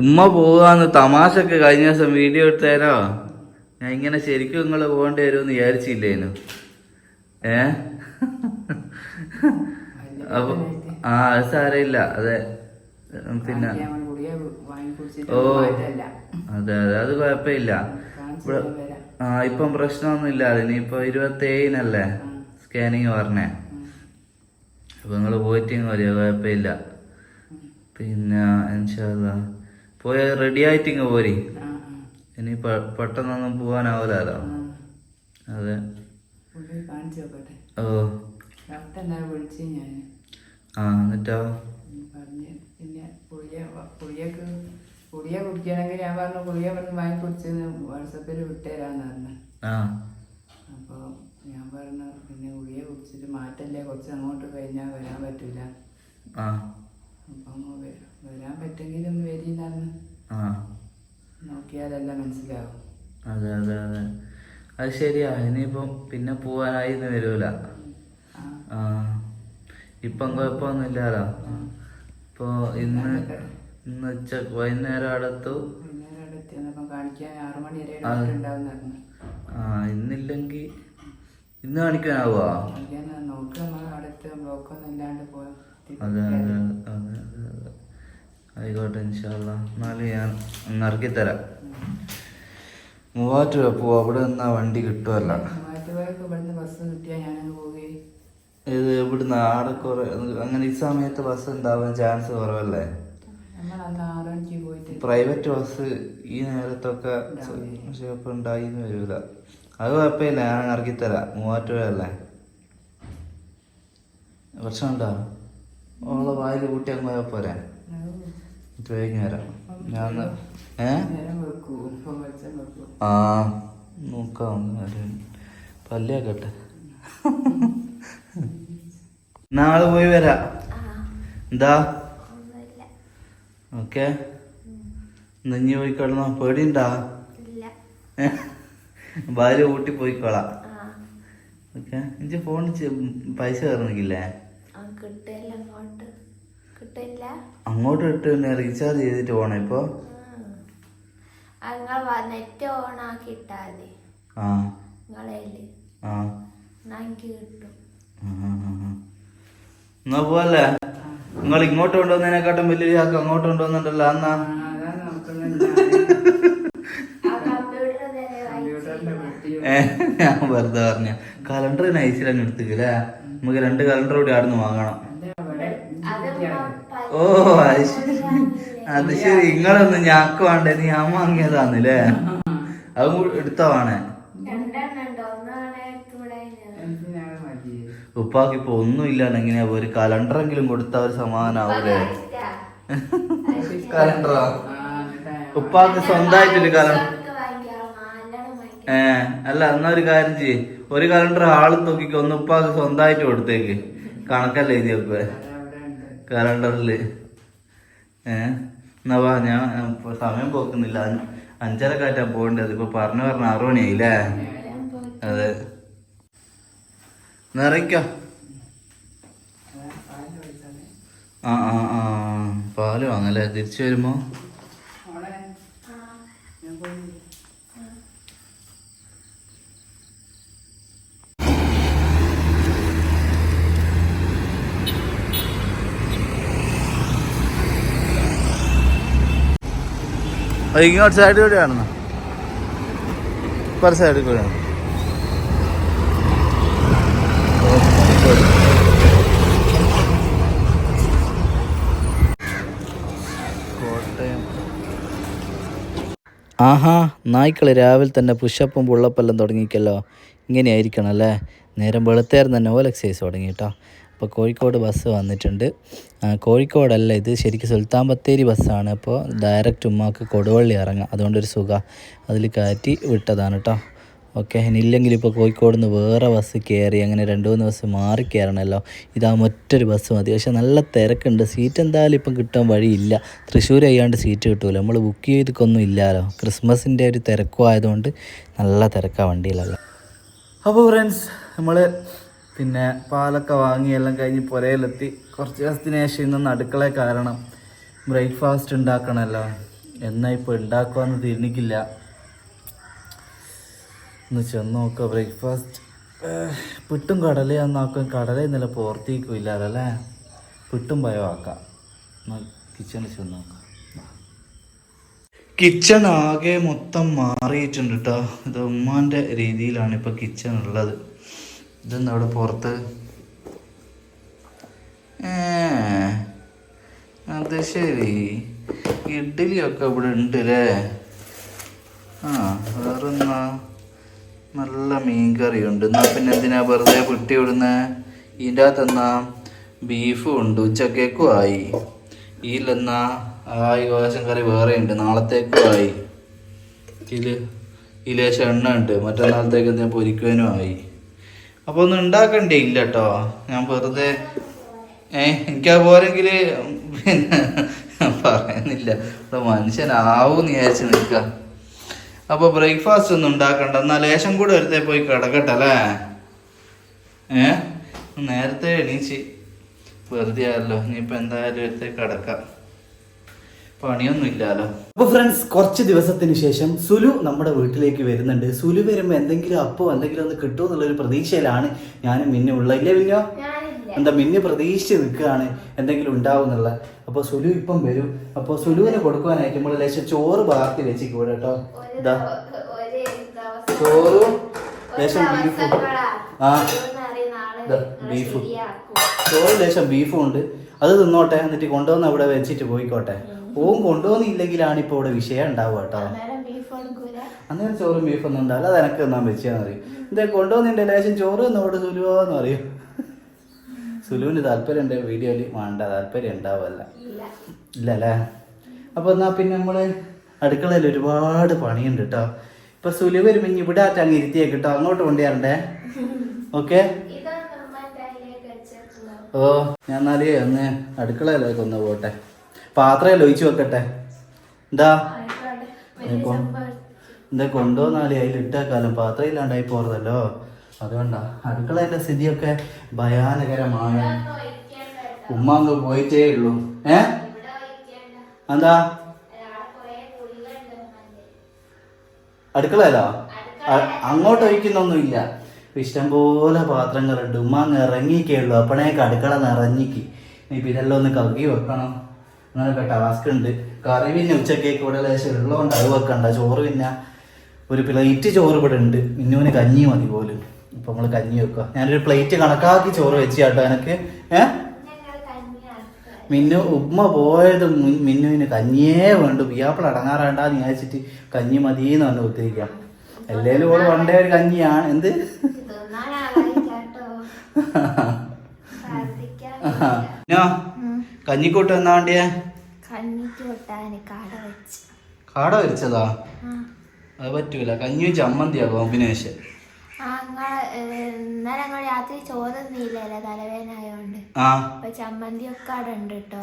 ഉമ്മ പോവാന്ന് തമാശക്ക് കഴിഞ്ഞ ദിവസം വീഡിയോ എടുത്തേരോ? ഞാൻ ഇങ്ങനെ ശരിക്കും നിങ്ങൾ പോകേണ്ടി വരുമെന്ന് വിചാരിച്ചില്ലേനു. ഏ? അപ്പൊ ആ അത് സാരമില്ല. അതെ. പിന്നെ. ഓ അതെ അതെ അത് കുഴപ്പമില്ല. ആ ഇപ്പം പ്രശ്നമൊന്നുമില്ല. ഇനിയിപ്പോ ഇരുപത്തി ഏഴിനല്ലേ സ്കാനിങ് പറഞ്ഞേ. അപ്പൊ നിങ്ങൾ പോയിട്ട് വരിക കുഴപ്പമില്ല. പിന്നെ ഇൻഷാല്ലാ പോയി റെഡി ആയിട്ട് ഇങ്ങ് പോരി. ഇനി പെട്ടെന്നൊന്നും പോവാനാവൂലോ അതെ. ഓ. ആ എന്നിട്ടോ? കുടിക്കണമെങ്കിൽ ഞാൻ പറഞ്ഞു പുളിയ പറഞ്ഞ് വാങ്ങി കുടിച്ചെന്ന് വാട്സപ്പിൽ വിട്ടുതരാന്ന് പറഞ്ഞു. ആ. അപ്പോൾ ഞാൻ പറഞ്ഞു പിന്നെ ഗുളിക കുടിച്ചിട്ട് മാറ്റല്ലേ കുറച്ച് അങ്ങോട്ട് കഴിഞ്ഞാൽ വരാൻ പറ്റില്ല. അപ്പം വരാൻ പറ്റെങ്കിലും വരിന്നാന്ന് ആ. നോക്കിയാലെല്ലാം മനസ്സിലാവും. അതെ അതെ അതെ. അത് ശരിയാ. ഇനിയിപ്പം പിന്നെ പോവാനായി എന്ന് വരൂല. ഇപ്പം കുഴപ്പമൊന്നുമില്ലല്ലോ ഇപ്പോ ഇന്ന് ഇന്ന് ഉച്ച വൈകുന്നേരം അടുത്തു ആ. ഇന്നില്ലെങ്കി ഇന്നില്ലെങ്കിൽ ഇന്ന് കാണിക്കാനാവോ അതെ അതെ അതെ അതെ. ആയിക്കോട്ടെ ഇൻഷാല്ല എന്നാലും ഞാൻ ഒന്ന് ഇറക്കിത്തരാം മൂവാറ്റുപുഴ പോവും. അവിടെ നിന്നാ വണ്ടി കിട്ടുമല്ല ഇത് ഇവിടുന്ന് ആടെ കുറെ അങ്ങനെ ഈ സമയത്ത് ബസ് ഉണ്ടാവാൻ ചാൻസ് കുറവല്ലേ? പ്രൈവറ്റ് ബസ് ഈ നേരത്തൊക്കെ ചിലപ്പോൾ ഉണ്ടായി എന്ന് വരൂല. അത് കുഴപ്പമില്ല. ഞാൻ ഇറക്കിത്തരാം. മൂവാറ്റുപുഴ അല്ലേ? പ്രശ്നമുണ്ടോ? ഓളെ വായിൽ കൂട്ടി അങ്ങ് പോയാൽ പോരെ. ഇത് ഞാൻ ഏ? ആ നോക്കാം പല്ലിയാക്കട്ടെ. നാളെ പോയി വരാ. എന്താ? ഓക്കെ. നെഞ്ഞി പോയി കിടന്നോ? പേടിയുണ്ടാ? ഭാര്യ കൂട്ടി പോയിക്കോളാം ഓക്കെ. എനിക്ക് ഫോൺ പൈസ കയറണില്ലേ കിട്ടില്ല അങ്ങോട്ട് കിട്ടില്ല. അങ്ങോട്ട് ഇട്ട് റീചാർജ് ചെയ്തിട്ട് പോണ ഇപ്പോ. നിങ്ങൾ നെറ്റ് ഓൺ ആക്കി നിങ്ങളേൽ എന്നാ എനിക്ക് കിട്ടും. പോവല്ലേ? നിങ്ങൾ ഇങ്ങോട്ട് കൊണ്ടുവന്നതിനെക്കാട്ടും വലിയ ചാക്ക് അങ്ങോട്ട് കൊണ്ടുവന്നിട്ടല്ലോ എന്നാ ഞാൻ വെറുതെ പറഞ്ഞ. കലണ്ടർ നൈസിൽ അങ്ങ് എടുത്തില്ലേ നമുക്ക് രണ്ട് കലണ്ടർ കൂടി ആടുന്ന് വാങ്ങണം എന്റെ അവിടെ അത് ഇഞ്ചിക്കുട്ടിയാണ്. ഓ അത് ശരി. അത് ശരി. നിങ്ങളൊന്നും ഞാക്ക് വേണ്ടേ? നീ ഞാൻ വാങ്ങിയതാന്നില്ലേ? അത് കൂടി വേണേ ഉപ്പാക്ക് ഇപ്പൊ ഒന്നും ഇല്ലാണ്ട് എങ്ങനെയാ ഒരു കലണ്ടറെങ്കിലും കൊടുത്ത ഒരു സമാധാനാവൂലേ? കലണ്ടറോ? ഉപ്പാക്ക് സ്വന്തമായിട്ടൊരു കലണ്ടർ ഏ അല്ല എന്നാ ഒരു കാര്യം ചെയ്യ്. ഒരു കലണ്ടർ ആൾ നോക്കിക്കൊന്ന് ഉപ്പാക്ക് സ്വന്തമായിട്ട് കൊടുത്തേക്ക്. കണക്കല്ലേ എഴുതി വെക്കുവേ. ഉണ്ട് എന്നാ വാ ഞാൻ സമയം പോക്കുന്നില്ല. അഞ്ച് അഞ്ചര കാറ്റാ പോകേണ്ടത്. ഇപ്പൊ പറഞ്ഞു പറഞ്ഞ ആറു മണിയായില്ലേ? അതെ. നിറയ്ക്കോ. ആ ആ ആ. പാൽ വാങ്ങല്ലേ? തിരിച്ചു വരുമ്പോ മോളെ, ഞാൻ പോയി അത് ഇങ്ങോട്ട് സൈഡ് കൂടെയാണെന്ന് പല സൈഡിൽ കൂടെയാണ് ആഹാ നായ്ക്കൾ രാവിലെ തന്നെ പുഷപ്പും പുള്ളപ്പെല്ലാം തുടങ്ങിക്കല്ലോ. ഇങ്ങനെയായിരിക്കണം അല്ലേ? നേരം വെളുത്തേരം തന്നെ ഓൽ എക്സസൈസ് തുടങ്ങി കേട്ടോ. അപ്പോൾ കോഴിക്കോട് ബസ് വന്നിട്ടുണ്ട്. കോഴിക്കോടല്ല ഇത് ശരിക്കും സുൽത്താൻ ബത്തേരി ബസ്സാണ്. അപ്പോൾ ഡയറക്റ്റ് ഉമ്മാക്ക് കൊടുവള്ളി ഇറങ്ങാം. അതുകൊണ്ടൊരു സുഖ. അതിൽ കയറ്റി വിട്ടതാണ് കേട്ടോ ഓക്കെ ഇനിയില്ലെങ്കിൽ ഇപ്പോൾ കോഴിക്കോട് നിന്ന് വേറെ ബസ് കയറി അങ്ങനെ രണ്ട് മൂന്ന് ബസ് മാറി കയറണമല്ലോ ഇതാ മറ്റൊരു ബസ് മതി. പക്ഷേ നല്ല തിരക്കുണ്ട്. സീറ്റ് എന്തായാലും ഇപ്പം കിട്ടാൻ വഴിയില്ല. തൃശ്ശൂർ അയ്യാണ്ട് സീറ്റ് കിട്ടൂല. നമ്മൾ ബുക്ക് ചെയ്തിട്ടൊന്നും ഇല്ലല്ലോ ക്രിസ്മസിന്റെ ഒരു തിരക്കും ആയതുകൊണ്ട് നല്ല തിരക്കാണ് വണ്ടിയിലല്ല. അപ്പോൾ ഫ്രണ്ട്സ് നമ്മൾ പിന്നെ പാലൊക്കെ വാങ്ങി എല്ലാം കഴിഞ്ഞ് പുരയിലെത്തി. കുറച്ച് ദിവസത്തിന് ശേഷം ഇന്നൊന്ന് അടുക്കള കാരണം ബ്രേക്ക്ഫാസ്റ്റ് ഉണ്ടാക്കണമല്ലോ എന്നാ ഇപ്പോൾ ഉണ്ടാക്കുവാന്ന് തീരുന്നിക്കില്ല. ഒന്ന് ചെന്ന് നോക്കുക ബ്രേക്ക്ഫാസ്റ്റ്. പുട്ടും കടലയാന്ന് നോക്കാം കടല ഇന്നലെ പുറത്തേക്കും ഇല്ലാതല്ലേ പുട്ടും ഭയമാക്കാം കിച്ചണിൽ ചെന്ന് നോക്കാം. കിച്ചൺ ആകെ മൊത്തം മാറിയിട്ടുണ്ട് കേട്ടോ ഇത് ഉമ്മാന്റെ രീതിയിലാണ് ഇപ്പോൾ കിച്ചൺ ഉള്ളത്. ഇതെന്താ അവിടെ പുറത്ത്? അത് ശരി. ഇഡ്ഡലിയൊക്കെ ഇവിടെ ഉണ്ട് അല്ലേ ആ വേറെന്നാ? നല്ല മീൻകറി ഉണ്ട് എന്നാ പിന്നെ എന്തിനാ വെറുതെ പുട്ടി വിടുന്നത് ഇതിന്റെ അകത്ത് എന്നാ ബീഫും ഉണ്ട് ഉച്ചക്കേക്കും ആയി. ഇതിലെന്നാ? ആ കോശം കറി വേറെ ഉണ്ട് നാളത്തേക്കും ആയി. ഇതിൽ ഈ എണ്ണ ഉണ്ട്. മറ്റന്നാളത്തേക്ക് എന്തിനാ പൊരിക്കുവാനും ആയി. അപ്പോൾ ഒന്നും ഉണ്ടാക്കണ്ടേ ഇല്ല കേട്ടോ ഞാൻ വെറുതെ ഏ എനിക്ക് പോരെങ്കിൽ പിന്നെ പറയുന്നില്ല. ഇവിടെ മനുഷ്യനാവൂന്ന് വിചാരിച്ച് നിൽക്കുക അപ്പോൾ ബ്രേക്ക്ഫാസ്റ്റ് ഒന്നും ഉണ്ടാക്കണ്ട. എന്നാൽ ലേശം കൂടെ ഒരുത്തെ പോയി കിടക്കട്ടെ അല്ലേ? ഏ? നേരത്തെ എണീച്ച് വെറുതെ ആയല്ലോ. ഇനിയിപ്പോൾ എന്തായാലും ഒരുത്തെ കിടക്കാം. പണിയൊന്നും ഇല്ലല്ലോ അപ്പൊ ഫ്രണ്ട്സ് കുറച്ച് ദിവസത്തിന് ശേഷം സുലു നമ്മുടെ വീട്ടിലേക്ക് വരുന്നുണ്ട്. സുലു വരുമ്പോ എന്തെങ്കിലും അപ്പോ എന്തെങ്കിലും ഒന്ന് കിട്ടുമോ എന്നുള്ളൊരു പ്രതീക്ഷയിലാണ് ഞാനും മിന്നു ഉള്ള ഇല്ലേ മിന്നോ? എന്താ മിന്നു പ്രതീക്ഷിച്ച് നിൽക്കുകയാണ് എന്തെങ്കിലും ഉണ്ടാവും എന്നുള്ള. അപ്പോൾ സുലു ഇപ്പം വരും. അപ്പൊ സുലുവിന് കൊടുക്കുവാനായിട്ട് നമ്മൾ ലേശം ചോറ് വാർത്തി വെച്ചിട്ട് കൂടെ കേട്ടോ. ഒരു ഇതാ ദിവസം ചോറും ഒരു ലേശം ബീഫും. ആ. ബീഫും. ചോറ് ലേശം ബീഫും ഉണ്ട്. അത് തിന്നോട്ടെ. എന്നിട്ട് കൊണ്ടുവന്ന് അവിടെ വെച്ചിട്ട് പോയിക്കോട്ടെ. ഓൻ കൊണ്ടുപോകുന്നില്ലെങ്കിലാണ് ഇപ്പോൾ ഇവിടെ വിഷയം ഉണ്ടാവുക കേട്ടോ. അന്നേരം ചോറും ബീഫൊന്നും ഉണ്ടാവില്ല. അത് എനക്ക് തന്നാൻ വെച്ചാന്ന് പറയും എന്താ കൊണ്ടുപോകുന്നുണ്ട് ലേശം ചോറ് എന്നോട് സുലുവാന്ന് പറയും. സുലുവിന് താല്പര്യം ഉണ്ട് വീഡിയോയിൽ വേണ്ട. താല്പര്യം ഉണ്ടാവല്ല. ഇല്ല. അപ്പൊ അല്ലേ അപ്പോൾ എന്നാ പിന്നെ നമ്മൾ അടുക്കളയിൽ ഒരുപാട് പണിയുണ്ട് കേട്ടോ. ഇപ്പൊ സുലു വരുമ്പോ ഇനി ഇവിടെ ആറ്റ് ഇരുത്തിയേ ഇരുത്തിയേക്ക് കേട്ടോ. അങ്ങോട്ട് കൊണ്ടുവരണ്ടേ? ഓക്കെ? ഓ ഞാൻ എന്നാലേ ഒന്ന് അടുക്കളയിലേക്ക് ഒന്ന് പോട്ടെ. പാത്രയിൽ ഒഴിച്ചു വെക്കട്ടെ. എന്താ? എന്താ കൊണ്ടുവന്നാലേ? അതിൽ ഇട്ടേക്കാലം. പാത്രം ഇല്ലാണ്ടായി പോറതല്ലോ അതുകൊണ്ടാ. അടുക്കളയുടെ സ്ഥിതിയൊക്കെ ഭയാനകരമാണ് ഉമ്മ അങ്ങ് പോയിട്ടേ ഉള്ളൂ. ഏ? എന്താ. അടുക്കളയിലോ? അങ്ങോട്ട് ഒഴിക്കുന്നൊന്നുമില്ല. ഇഷ്ടംപോലെ പാത്രങ്ങളുണ്ട്. ഉമ്മ അങ്ങ് ഇറങ്ങിക്കേ ഉള്ളൂ. അപ്പണേക്ക് അടുക്കള നിറഞ്ഞിക്ക്. നീ ഇതെല്ലാം ഒന്ന് കവുകി വെക്കണം. അങ്ങനെയൊക്കെ ടാസ്ക് ഉണ്ട്. കറി പിന്നെ ഉച്ചക്കേക്ക് ഇവിടെ ലേശം ഉള്ളതുകൊണ്ട് അത് വെക്കണ്ട ചോറ് പിന്നെ ഒരു പ്ലേറ്റ് ചോറ് ഇവിടെ ഉണ്ട്. മിന്നുവിന് കഞ്ഞി മതി പോലും. ഇപ്പൊ നമ്മൾ കഞ്ഞി വെക്കുക ഞാനൊരു പ്ലേറ്റ് കണക്കാക്കി ചോറ് വെച്ച് കേട്ടോ എനിക്ക്. ഏ. മിന്നു ഉമ്മ പോയത് മിന്നുവിന് കഞ്ഞിയേ വേണ്ടു. പിയാപ്പിൾ അടങ്ങാറാണ്ടാന്ന് വിചാരിച്ചിട്ട് കഞ്ഞി മതി എന്ന് പറഞ്ഞു ഒത്തിരിക്കാം എല്ലാവരും ഓൾ പണ്ടേ ഒരു കഞ്ഞിയാണ്. എന്ത്? ഞാ കഞ്ഞിക്കൂട്ട് എന്നാ വേണ്ടിയേ? കാട വരിച്ചതാ. അത് പറ്റൂല. കഞ്ഞിയും ചമ്മന്തിയാ കോമ്പിനേഷൻ.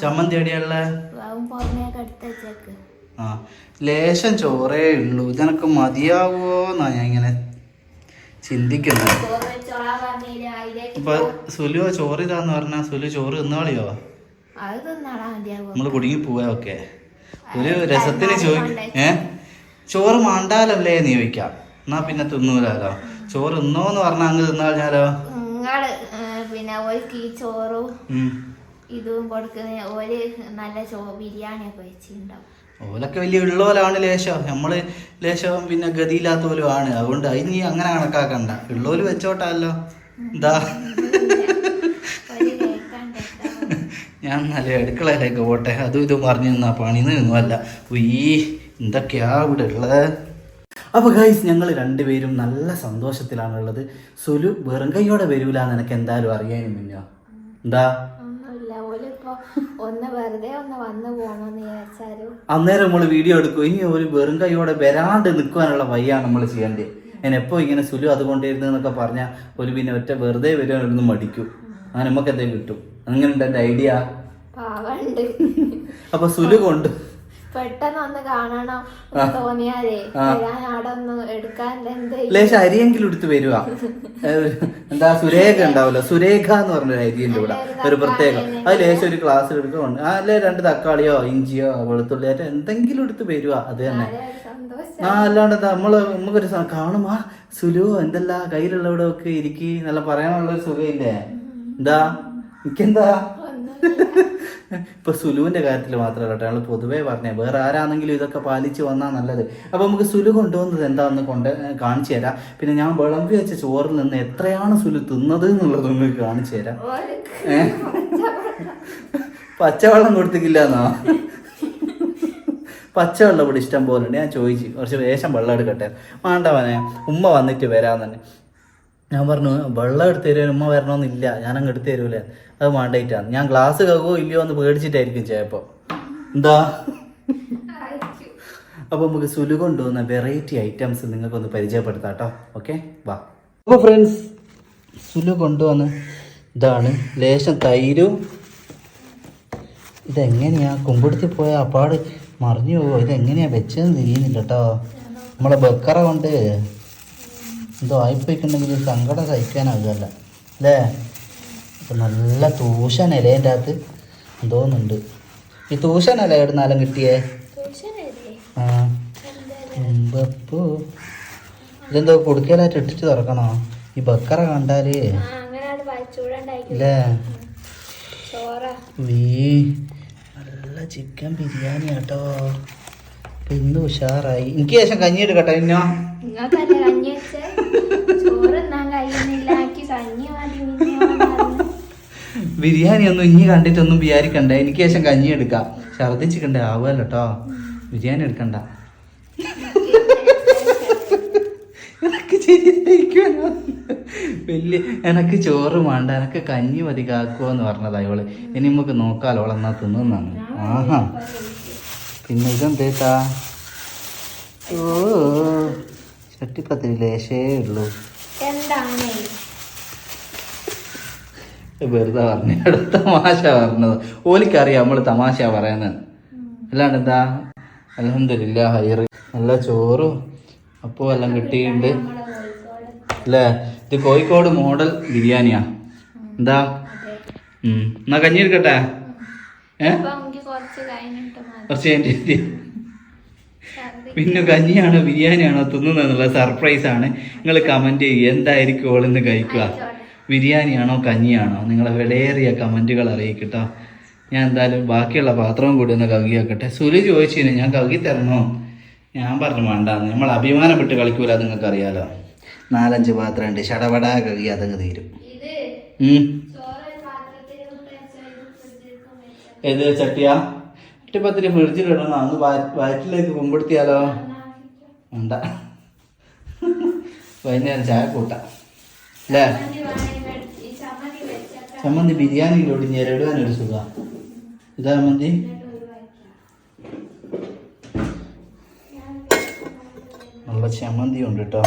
ചമ്മന്തി എവിടെയുള്ള ആ. ലേശം ചോറേ ഉള്ളൂ. ഇതെനക്ക് മതിയാവോന്നാ ഞാൻ ഇങ്ങനെ ചിന്തിക്കുന്നത് അപ്പൊ ഇപ്പൊ സുലുവോ ചോറ് ഇതാന്ന് പറഞ്ഞാ സുലു ചോറ് തിന്നാളിയോ? അത് നമ്മൾ കുടുങ്ങി പോവാ ഒക്കെ. ഒരു രസത്തിന് ചോദിക്കും ഏ? ചോറ് മാണ്ടാലല്ലേ നീ ചോദിക്കാം. എന്നാ പിന്നെ തിന്നൂലോ ചോറ് തിന്നോന്ന് പറഞ്ഞാൽ അങ്ങ് തിന്നാൽ ഞാനോ നിങ്ങൾ പിന്നെ ഓർക്ക് ഈ ചോറും ഉം. ഇതും കൊടുക്കുന്ന ഓര് നല്ല ചോ ബിരിയാണിയൊക്കെ വെച്ചിട്ടുണ്ടാവും. ഓലൊക്കെ വലിയ ഉള്ളോലാണ് ലേശം. നമ്മൾ ലേശം പിന്നെ ഗതിയില്ലാത്ത പോലും ആണ്. അതുകൊണ്ട് അതിന് അങ്ങനെ കണക്കാക്കണ്ട. ഉള്ളോൽ വെച്ചോട്ടല്ലോ. എന്താ ഒരു കേൾക്കണ്ട കേട്ടോ. ഞാൻ നല്ല അടുക്കളയിലേക്ക് പോട്ടെ. അതും ഇതും പറഞ്ഞു നിന്നാ പണിന്ന് നിന്നുമല്ല ഈ എന്തൊക്കെയാ ഇവിടെ ഉള്ളത്? അപ്പൊ ഗൈസ് ഞങ്ങൾ രണ്ടുപേരും നല്ല സന്തോഷത്തിലാണുള്ളത്. സുലു വെറും കൈയോടെ വരൂല നിനക്ക് എന്തായാലും അറിയാനും മുന്നോ എന്താ? അന്നേരം നമ്മൾ വീഡിയോ എടുക്കും. ഇനി ഒരു വെറും കൈയോടെ വരാണ്ട് നിൽക്കാനുള്ള വയ്യാണ് നമ്മൾ ചെയ്യേണ്ടത്. ഞാൻ എപ്പോ ഇങ്ങനെ സുലു അതുകൊണ്ടിരുന്നു എന്നൊക്കെ പറഞ്ഞാൽ ഒരു പിന്നെ ഒറ്റ വെറുതെ വരുവാനൊന്നും മടിക്കും. അങ്ങനെ നമുക്ക് എന്തെങ്കിലും കിട്ടും. അങ്ങനെ ഉണ്ട് എന്റെ ഐഡിയ. പാവണ്ട്. അപ്പൊ സുലു കൊണ്ട്. പെട്ടെന്ന് ഒന്ന് കാണണം എന്ന് തോന്നിയാലേ ഞാൻ അവിടെ ഒന്ന് എടുക്കാൻ എന്ത് ലേശം അരിയെങ്കിലും എടുത്ത് വരുക എന്താ സുരേഖ ഉണ്ടാവില്ല. സുരേഖ എന്ന് പറഞ്ഞൊരു അരിയുണ്ട് ഇവിടെ. ഒരു പ്രത്യേകം. അത് ലേശം ഒരു ക്ലാസ് എടുക്കുന്നുണ്ട് അല്ലെ രണ്ട് തക്കാളിയോ ഇഞ്ചിയോ വെളുത്തുള്ളിയോ ആയിട്ട് എന്തെങ്കിലും എടുത്ത് വരുക അത് തന്നെ. ആ അല്ലാണ്ട് നമ്മൾ നമുക്കൊരു കാണും. ആ സുലു എന്തല്ല കയ്യിലുള്ളവിടെ ഒക്കെ ഇരിക്കി നല്ല പറയാനുള്ള ഒരു സുഖമില്ലേ എന്താ? എനിക്കെന്താ? ഇപ്പൊ സുലുവിന്റെ കാര്യത്തിൽ മാത്രമല്ല കേട്ടോ. ഞങ്ങൾ പൊതുവേ പറഞ്ഞേ വേറെ ആരാണെങ്കിലും ഇതൊക്കെ പാലിച്ച് വന്നാൽ നല്ലത്. അപ്പൊ നമുക്ക് സുലു കൊണ്ടുവന്നത് എന്താണെന്ന് കൊണ്ട് കാണിച്ചു തരാം. പിന്നെ ഞാൻ വിളമ്പി വെച്ച ചോറിൽ നിന്ന് എത്രയാണ് സുലു തിന്നത് എന്നുള്ളത് നിങ്ങൾക്ക് കാണിച്ചു തരാം? പച്ചവെള്ളം കൊടുത്തിക്കില്ല എന്നാ പച്ചവെള്ളം ഇവിടെ ഇഷ്ടം പോലെ ഉണ്ട്. ഞാൻ ചോദിച്ചു കുറച്ച് വേഷം വെള്ളം എടുക്കട്ടെ. വേണ്ടവനെ ഉമ്മ വന്നിട്ട് വരാൻ തന്നെ ഞാൻ പറഞ്ഞു വെള്ളം എടുത്ത് തരുമോ? ഉമ്മ വരണമെന്നില്ല ഞാൻ അങ്ങ് എടുത്ത് തരൂലേ. അത് വേണ്ടായിട്ടാണ് ഞാൻ ഗ്ലാസ് കകുവോ ഇല്ലയോ എന്ന് പേടിച്ചിട്ടായിരിക്കും ചിലപ്പോൾ എന്താ? അപ്പോൾ നമുക്ക് സുലു കൊണ്ടുവന്ന വെറൈറ്റി ഐറ്റംസ് നിങ്ങൾക്കൊന്ന് പരിചയപ്പെടുത്താം കേട്ടോ ഓക്കെ വാ. അപ്പോൾ ഫ്രണ്ട്സ് സുലു കൊണ്ടുവന്ന് ഇതാണ്. ലേശം തൈരും. ഇതെങ്ങനെയാ? കുമ്പിടുത്തി പോയ അപ്പാട് മറിഞ്ഞു പോവോ? ഇതെങ്ങനെയാ വെച്ചതെന്ന് തിരിയുന്നില്ല കേട്ടോ. നമ്മളെ ബക്കറ കൊണ്ട് എന്തോ ആയിപ്പോയിക്കുണ്ടെങ്കിൽ സങ്കടം സഹിക്കാനാകുമല്ല അല്ലേ? അപ്പം നല്ല തൂശൻ ഇലേന്റെ അകത്ത് എന്തോന്നുണ്ട്. ഈ തൂശൻ ഇല എവിടുന്നാലും കിട്ടിയേ? ആ. ഇതെന്തോ കൊടുക്കലായിട്ട് ഇട്ടിട്ട് തുറക്കണോ? ഈ ബക്കറ കണ്ടാൽ. ഇല്ലേ? വീ നല്ല ചിക്കൻ ബിരിയാണി കേട്ടോ ഇന്ന് ഉഷാറായി. എനിക്ക് ശേഷം കഞ്ഞി എടുക്കട്ടെ ഇന്നോ നിങ്ങൾക്കല്ലേ കഞ്ഞി വെച്ച് ചോറ് തിന്നാൻ കഴിയുന്നില്ല എനിക്ക് കഞ്ഞി മതി മിനിഞ്ഞാന്ന് പറഞ്ഞു. ബിരിയാണി ഒന്നും ഇനി കണ്ടിട്ടൊന്നും വിചാരിക്കണ്ട. എനിക്ക് ശേഷം കഞ്ഞി എടുക്കാം. ഛർദിച്ചിക്കണ്ടേ ആവുമല്ലോ കേട്ടോ ബിരിയാണി എടുക്കണ്ട. എനക്ക്? വലിയ എനക്ക് ചോറ് വേണ്ട. എനക്ക് കഞ്ഞി മതി കാക്കുവോ എന്ന് പറഞ്ഞതാ ഇവൾ. ഇനി നമുക്ക് നോക്കാലോ. അവളെന്നാ തിന്നാണ് ആഹാ. പിന്നെ ഇതെന്തേത്താ ഓ ചട്ടിപ്പത്തിരി ലേശേ ഉള്ളൂ. എന്താണ് വെറുതെ പറഞ്ഞു. തമാശ പറഞ്ഞത്. ഓലിക്കറിയാം നമ്മൾ തമാശ പറയുന്നത്. അല്ലാണ്ട് എന്താ അലഹമില്ല ഹൈറ്. നല്ല ചോറും അപ്പോൾ എല്ലാം കിട്ടിയിട്ടുണ്ട്. അല്ലേ? ഇത് കോഴിക്കോട് മോഡൽ ബിരിയാണിയാ. എന്താ. എന്നാ കഞ്ഞി എടുക്കട്ടെ? ഏഹ് പിന്നെ കഞ്ഞിയാണോ ബിരിയാണിയാണോ തിന്നുന്നതെന്നുള്ള സർപ്രൈസ് ആണ് നിങ്ങൾ കമന്റ് ചെയ്യുക. എന്തായിരിക്കും ഓളിന്ന് കഴിക്കുക? ബിരിയാണിയാണോ കഞ്ഞിയാണോ? നിങ്ങളെ വിലയേറിയ കമന്റുകൾ അറിയിക്കട്ടോ. ഞാൻ എന്തായാലും ബാക്കിയുള്ള പാത്രവും കൂടി ഒന്ന് കവുകി വെക്കട്ടെ. സുലി ചോദിച്ചിന് ഞാൻ കവുകി തരണോ? ഞാൻ പറഞ്ഞു വേണ്ടാന്ന് നമ്മൾ അഭിമാനപ്പെട്ട് കളിക്കൂല നിങ്ങൾക്ക് അറിയാലോ നാലഞ്ച് പാത്രം ഉണ്ട്. ഷടപടാ കഴുകി അതങ്ങ് തീരും. ഏത് ചട്ടിയാ? എട്ടിപ്പത്തിരി ഫ്രിഡ്ജിലിടണം അന്ന് വയറ്റിലേക്ക് കുമ്പിടുത്തിയാലോ? വേണ്ട. വൈകുന്നേരം ചായ കൂട്ടാം. അല്ലേ ചമ്മന്തി വേണമെങ്കിൽ എടുത്ത് ഈ ചമ്മന്തി വെച്ചിട്ട് ചമ്മന്തി ബിരിയാണിയിലോട്ട് ഞെരടുവാനൊരു സുഖം ഇതാ മന്തി ഒഴിവാക്കാം. നല്ല ചമ്മന്തി ഉണ്ട് കേട്ടോ